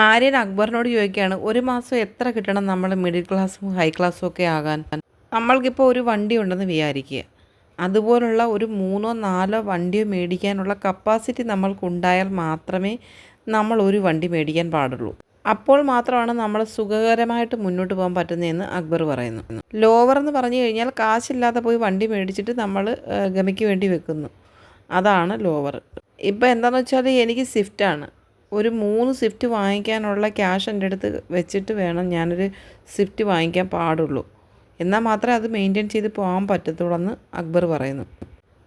ആര്യൻ അക്ബറിനോട് ചോദിക്കുകയാണ് ഒരു മാസം എത്ര കിട്ടണം നമ്മൾ മിഡിൽ ക്ലാസ്സും ഹൈ ക്ലാസ്സും ഒക്കെ ആകാൻ? നമ്മൾക്കിപ്പോൾ ഒരു വണ്ടി ഉണ്ടെന്ന് വിചാരിക്കുക. അതുപോലുള്ള ഒരു മൂന്നോ നാലോ വണ്ടിയോ മേടിക്കാനുള്ള കപ്പാസിറ്റി നമ്മൾക്കുണ്ടായാൽ മാത്രമേ നമ്മൾ ഒരു വണ്ടി മേടിക്കാൻ പാടുള്ളൂ. അപ്പോൾ മാത്രമാണ് നമ്മൾ സുഖകരമായിട്ട് മുന്നോട്ട് പോകാൻ പറ്റുന്നതെന്ന് അക്ബർ പറയുന്നു. ലോവർ എന്ന് പറഞ്ഞു കഴിഞ്ഞാൽ കാശില്ലാതെ പോയി വണ്ടി മേടിച്ചിട്ട് നമ്മൾ ഗമിക്ക് വേണ്ടി വെക്കുന്നു. അതാണ് ലോവർ ഇപ്പം എന്താണെന്ന് വെച്ചാൽ എനിക്ക് സ്വിഫ്റ്റാണ് ഒരു മൂന്ന് സ്വിഫ്റ്റ് വാങ്ങിക്കാനുള്ള ക്യാഷ് എന്റെ അടുത്ത് വെച്ചിട്ട് വേണം ഞാനൊരു സ്വിഫ്റ്റ് വാങ്ങിക്കാൻ പാടുള്ളൂ. എന്നാൽ മാത്രമേ അത് മെയിന്റെയിൻ ചെയ്ത് പോകാൻ പറ്റത്തുള്ളൂ എന്ന് അക്ബർ പറയുന്നു.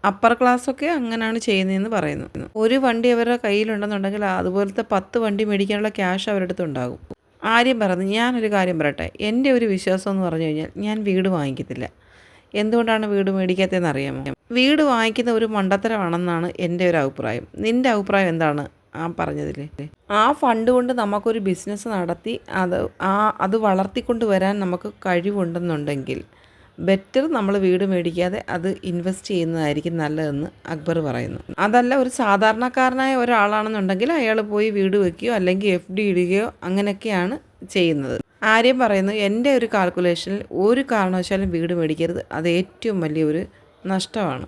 അപ്പർ ക്ലാസ്സൊക്കെ അങ്ങനെയാണ് ചെയ്യുന്നതെന്ന് പറയുന്നു. ഒരു വണ്ടി അവരുടെ കയ്യിലുണ്ടെന്നുണ്ടെങ്കിൽ അതുപോലത്തെ പത്ത് വണ്ടി മേടിക്കാനുള്ള ക്യാഷ് അവരുടെ അടുത്ത് ഉണ്ടാകും. ആര്യം പറഞ്ഞു ഞാനൊരു കാര്യം പറയട്ടെ. എന്റെ ഒരു വിശ്വാസം എന്ന് പറഞ്ഞു കഴിഞ്ഞാൽ ഞാൻ വീട് വാങ്ങിക്കത്തില്ല. എന്തുകൊണ്ടാണ് വീട് മേടിക്കാത്തതെന്ന് അറിയാമോ? വീട് വാങ്ങിക്കുന്ന ഒരു മണ്ടത്തരമാണെന്നാണ് എന്റെ ഒരു അഭിപ്രായം. നിന്റെ അഭിപ്രായം എന്താണ്? ആ പറഞ്ഞതിൽ ആ ഫണ്ട് കൊണ്ട് നമുക്കൊരു ബിസിനസ് നടത്തി അത് ആ അത് വളർത്തിക്കൊണ്ട് വരാൻ നമുക്ക് കഴിവുണ്ടെന്നുണ്ടെങ്കിൽ ബെറ്റർ നമ്മൾ വീട് മേടിക്കാതെ അത് ഇൻവെസ്റ്റ് ചെയ്യുന്നതായിരിക്കും നല്ലതെന്ന് അക്ബർ പറയുന്നു. അതല്ല ഒരു സാധാരണക്കാരനായ ഒരാളാണെന്നുണ്ടെങ്കിൽ അയാൾ പോയി വീട് വെക്കുകയോ അല്ലെങ്കിൽ എഫ് ഡി ഇടുകയോ അങ്ങനെയൊക്കെയാണ് ചെയ്യുന്നത്. ആര്യം പറയുന്നു എന്റെ ഒരു കാൽക്കുലേഷനിൽ ഒരു കാരണവശാലും വീട് മേടിക്കരുത്. അത് ഏറ്റവും വലിയൊരു നഷ്ടമാണ്.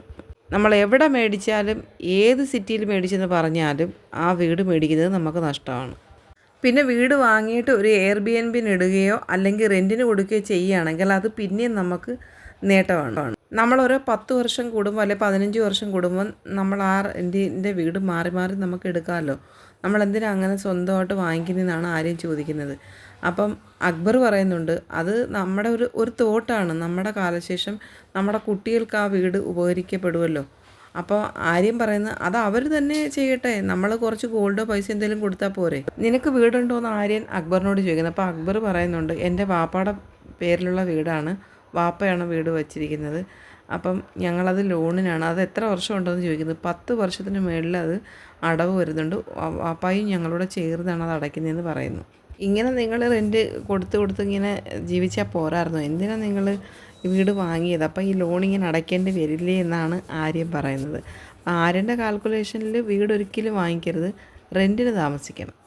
നമ്മൾ എവിടെ മേടിച്ചാലും ഏത് സിറ്റിയിൽ മേടിച്ചെന്ന് പറഞ്ഞാലും ആ വീട് മേടിക്കുന്നത് നമുക്ക് നഷ്ടമാണ്. പിന്നെ വീട് വാങ്ങിയിട്ട് ഒരു എയർ ബി എൻ ബിന് ഇടുകയോ അല്ലെങ്കിൽ റെന്റിന് കൊടുക്കുകയോ ചെയ്യുകയാണെങ്കിൽ അത് പിന്നെയും നമുക്ക് നേട്ടമാണ്. നമ്മളൊരു പത്ത് വർഷം കൂടുമ്പോൾ അല്ലെങ്കിൽ പതിനഞ്ച് വർഷം കൂടുമ്പോൾ നമ്മൾ ആ റെന്റിന്റെ വീട് മാറി മാറി നമുക്ക് എടുക്കാമല്ലോ. നമ്മൾ എന്തിനാ അങ്ങനെ സ്വന്തമായിട്ട് വാങ്ങിക്കുന്നതെന്നാണ് ആരെയും ചോദിക്കുന്നത്. അപ്പം അക്ബർ പറയുന്നുണ്ട് അത് നമ്മുടെ ഒരു ഒരു തോട്ടാണ്. നമ്മുടെ കാലശേഷം നമ്മുടെ കുട്ടികൾക്ക് ആ വീട് ഉപകരിക്കപ്പെടുമല്ലോ അപ്പോൾ ആര്യം പറയുന്നത് അത് അവർ തന്നെ ചെയ്യട്ടെ. നമ്മൾ കുറച്ച് ഗോൾഡോ പൈസ എന്തെങ്കിലും കൊടുത്താൽ പോരെ. നിനക്ക് വീടുണ്ടോ എന്ന് ആര്യൻ അക്ബറിനോട് ചോദിക്കുന്നത് അപ്പോൾ അക്ബർ പറയുന്നുണ്ട് എന്റെ വാപ്പാടെ പേരിലുള്ള വീടാണ് വാപ്പയാണ് വീട് വച്ചിരിക്കുന്നത്. അപ്പം ഞങ്ങളത് ലോണിനാണ്. അത് എത്ര വർഷം ഉണ്ടെന്ന് ചോദിക്കുന്നത് പത്ത് വർഷത്തിന് മുകളിൽ അത് അടവ് വരുന്നുണ്ട്. വാപ്പായും ഞങ്ങളോട് ചേർന്നാണ് അത് അടയ്ക്കുന്നതെന്ന് പറയുന്നു. ഇങ്ങനെ നിങ്ങൾ റെന്റ് കൊടുത്ത് കൊടുത്ത് ഇങ്ങനെ ജീവിച്ചാൽ പോരായിരുന്നു? എന്തിനാണ് നിങ്ങൾ വീട് വാങ്ങിയത്? അപ്പോൾ ഈ ലോൺ ഇങ്ങനെ അടയ്ക്കേണ്ടി വരില്ലേ എന്നാണ് ആര്യം പറയുന്നത്. ആര്യന്റെ കാൽക്കുലേഷനിൽ വീട് ഒരിക്കലും വാങ്ങിക്കരുത്. റെന്റിന് താമസിക്കണം.